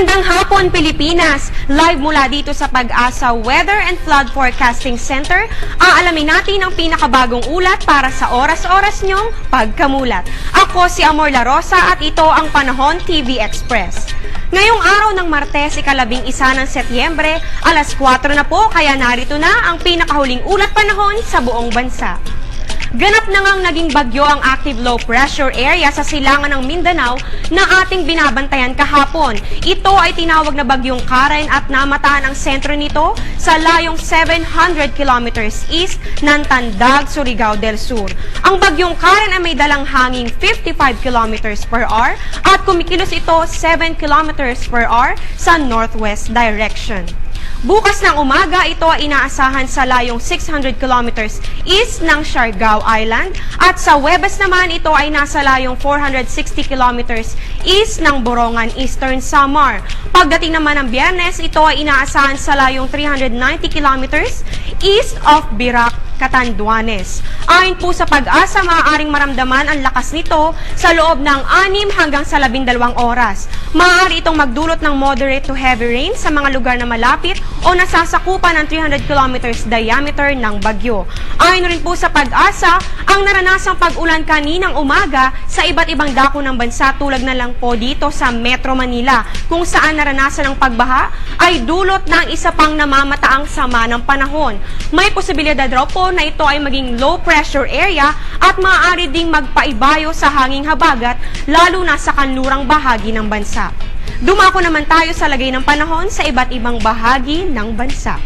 Magandang hapon, Pilipinas! Live mula dito sa Pag-asa Weather and Flood Forecasting Center, aalamin natin ang pinakabagong ulat para sa oras-oras nyong pagkamulat. Ako si Amor La Rosa at ito ang Panahon TV Express. Ngayong araw ng Martes, ikalabing isa ng Setyembre, alas 4 na po, kaya narito na ang pinakahuling ulat panahon sa buong bansa. Ganap na ngang naging bagyo ang active low pressure area sa silangan ng Mindanao na ating binabantayan kahapon. Ito ay tinawag na bagyong Karen at namataan ang sentro nito sa layong 700 kilometers east ng Tandag, Surigao del Sur. Ang bagyong Karen ay may dalang hanging 55 kilometers per hour at kumikilos ito 7 kilometers per hour sa northwest direction. Bukas ng umaga, ito ay inaasahan sa layong 600 kilometers east ng Siargao Island at sa Webes naman ito ay nasa layong 460 kilometers east ng Borongan, Eastern Samar. Pagdating naman ng Biyernes, ito ay inaasahan sa layong 390 kilometers east of Birac, Catanduanes. Ayon po sa pag-asa, maaaring maramdaman ang lakas nito sa loob ng 6 hanggang sa 12 oras. Maaari itong magdulot ng moderate to heavy rain sa mga lugar na malapit o nasasakupan ng 300 kilometers diameter ng bagyo. Ayon rin po sa pag-asa, ang naranasang pag-ulan kaninang umaga sa iba't ibang dako ng bansa tulad na lang po dito sa Metro Manila kung saan naranasan ng pagbaha ay dulot ng isa pang namamataang sama ng panahon. May posibilidad raw po na ito ay maging low pressure area at maaari ding magpaibayo sa hanging habagat lalo na sa kanlurang bahagi ng bansa. Dumako naman tayo sa lagay ng panahon sa iba't ibang bahagi ng bansa.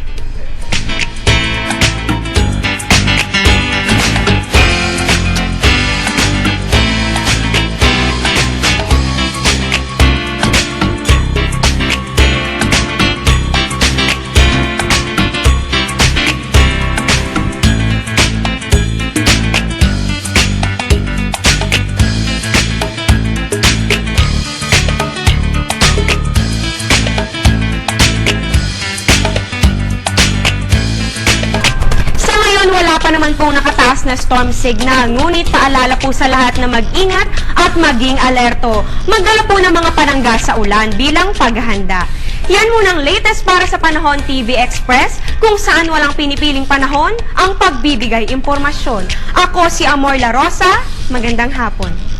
Naman pong nakataas na storm signal. Ngunit paalala po sa lahat na mag-ingat at maging alerto. Magdala po ng mga panangga sa ulan bilang paghahanda. Yan muna ang latest para sa Panahon TV Express kung saan walang pinipiling panahon ang pagbibigay impormasyon. Ako si Amor La Rosa. Magandang hapon.